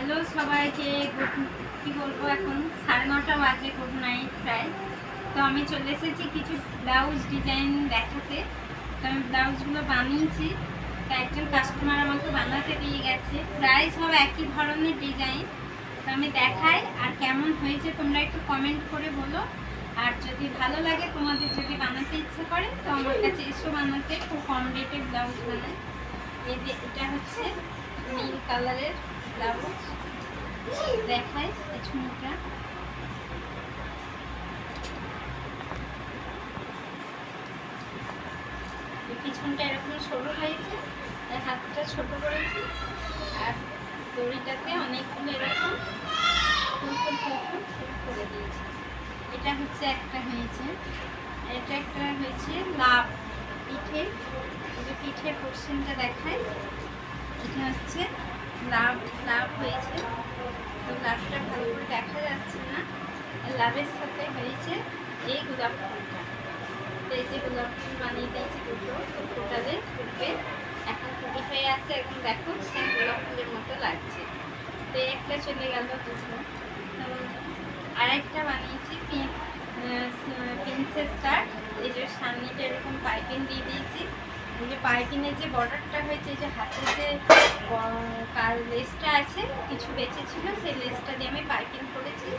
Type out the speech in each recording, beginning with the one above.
Hello সবাইকে, good কি বলব এখন? সাড়ে নটা বাজে, গুড নাইট প্রায়। তো আমি চলে এসেছি কিছু ব্লাউজ ডিজাইন দেখাতে। তো আমি ব্লাউজগুলো বানিয়েছি। তো একজন কাস্টমার আমাকে বানাতে দিয়ে গেছে। প্রায় সব একই ধরনের ডিজাইন। তো আমি দেখাই আর কেমন হয়েছে, তোমরা একটু কমেন্ট করে বলো। আর যদি ভালো লাগে, তোমাদের যদি বানাতে ইচ্ছে করে, তো আমার কাছে এসো বানাতে। খুব কম রেটে ব্লাউজ বানায়। এই যে এটা হচ্ছে নীল কালারের ব্লাউজ। দেখায় পেছনটা পিছনটা এরকম সরু হয়েছে হাতটা ছোট করেছি, আর দড়িটাতে অনেকগুলো এরকম ফুল ফুল ফুল করে দিয়েছি। এটা হচ্ছে একটা হয়েছে, এটা একটা হয়েছে লাভ পিঠে। পিঠের পোর্শনটা দেখায় এটা হচ্ছে লাভ লাভ হয়েছে। তো লাভটা ভালো করে দেখা যাচ্ছে না। লাভের সাথে হয়েছে এই গোলাপ ফুলটা। তো এই যে গোলাপ ফুল বানিয়ে দিয়েছি দুটো, তো টোটালে ফুটবে। এখন কুড়ি হয়ে আছে, এখন দেখো সেম গোলাপ ফুলের মতো লাগছে। তো একটা চলে গেল দুটো। আরেকটা বানিয়েছি প্রিন্সেস কাট এই যে সামনেটা এরকম পাইপিং দিয়ে দিয়েছি। যে পাইপিংয়ের যে বর্ডারটা হয়েছে যে হাতে যে লেসটা আছে, কিছু বেঁচে ছিল সেই লেসটা দিয়ে আমি পাইপিং করেছি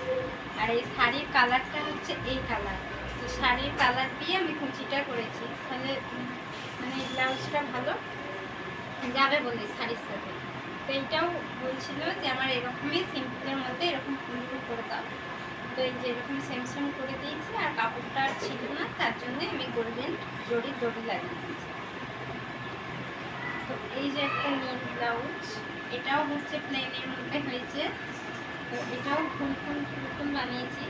আর এই শাড়ির কালারটা হচ্ছে এই কালার। তো শাড়ির কালার দিয়ে আমি কুচিটা করেছি তাহলে মানে ব্লাউজটা ভালো যাবে বলি শাড়ির সাথে। তো এইটাও বলছিল যে আমার এরকমই সিম্পলের মধ্যে এরকম ফুল ফুল করে দাও। তো এই যে এরকম সেম করে দিয়েছি, আর কাপড়টা আর ছিল না, তার জন্য আমি গোল্ডেন জড়ির দড়ি লাগিয়ে দিয়েছি। এই যে একটা নীল ব্লাউজ, এটাও হচ্ছে প্লেনের মধ্যে হয়েছে। তো এটাও ফুল ফুল ফুল ফুল বানিয়েছি।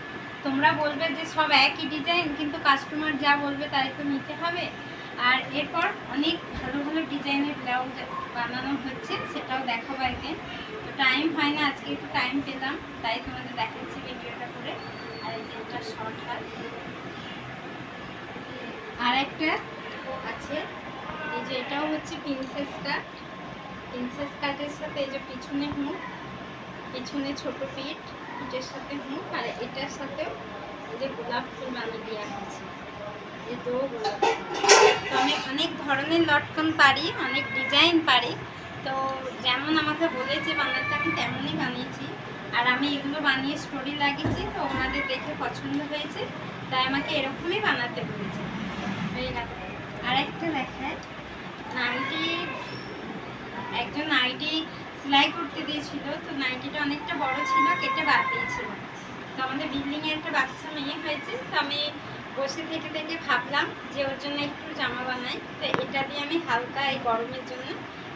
তোমরা বলবে যে সব একই ডিজাইন কিন্তু কাস্টমার যা বলবে তাই তো নিতে হবে। আর এরপর অনেক ভালো ভালো ডিজাইনের ব্লাউজ বানানো হচ্ছে, সেটাও দেখাবো একদিন। তো টাইম হয় না, আজকে একটু টাইম পেলাম, তাই তোমাদের দেখাচ্ছি ভিডিওটা করে। আর এই যে এটা শর্ট হয়। আর একটা আছে হচ্ছে প্রিন্সেস কাট প্রিন্সেস কাটের সাথে এই যে পিছনে হুক পিছনে ছোট পিঠ, পিঠের সাথে হুক আর এটার সাথেও এই যে গোলাপ ফুল বানিয়ে দেওয়া হয়েছে এই দো গোলাপ তো আমি অনেক ধরনের লটকন পারি, অনেক ডিজাইন পারি। তো যেমন আমাকে বলেছে বানাতে, আমি তেমনই বানিয়েছি। আর আমি এগুলো বানিয়ে স্টোরি লাগিয়েছি, তো ওনাদের দেখে পছন্দ হয়েছে, তাই আমাকে এরকমই বানাতে বলেছে। আর একটা দেখায়। নাইটি একজন নাইটি সেলাই করতে দিয়েছিল, তো নাইটিটা অনেকটা বড় ছিল, কেটে বাদ দিয়েছিল তো আমাদের বিল্ডিংয়ে একটা বাচ্চা মেয়ে হয়েছে, তো আমি বসে থেকে থেকে ভাবলাম যে ওর জন্য একটু জামা বানাই। তো এটা দিয়ে আমি হালকা এই গরমের জন্য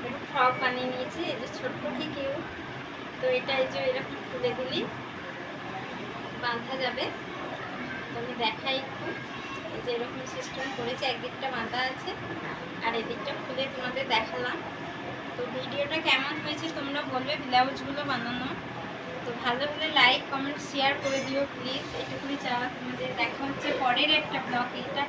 একটু ফ্রক বানিয়ে নিয়েছি, এই যে ছোট্ট কেউ তো এটা এই যে এরকম খুলে দিলি বাঁধা যাবে। তো আমি দেখাই একটু। যে এরকম সিস্টেম করেছে, একদিকটা বাঁধা আছে আর এদিকটা খুলে তোমাদের দেখালাম। তো ভিডিওটা কেমন হয়েছে তোমরা বলবে, ব্লাউজগুলো বানানো। তো ভালো হলে লাইক কমেন্ট শেয়ার করে দিও প্লিজ এটুকুনি চাওয়া তোমাদের। দেখা হচ্ছে পরের একটা ব্লগ এটা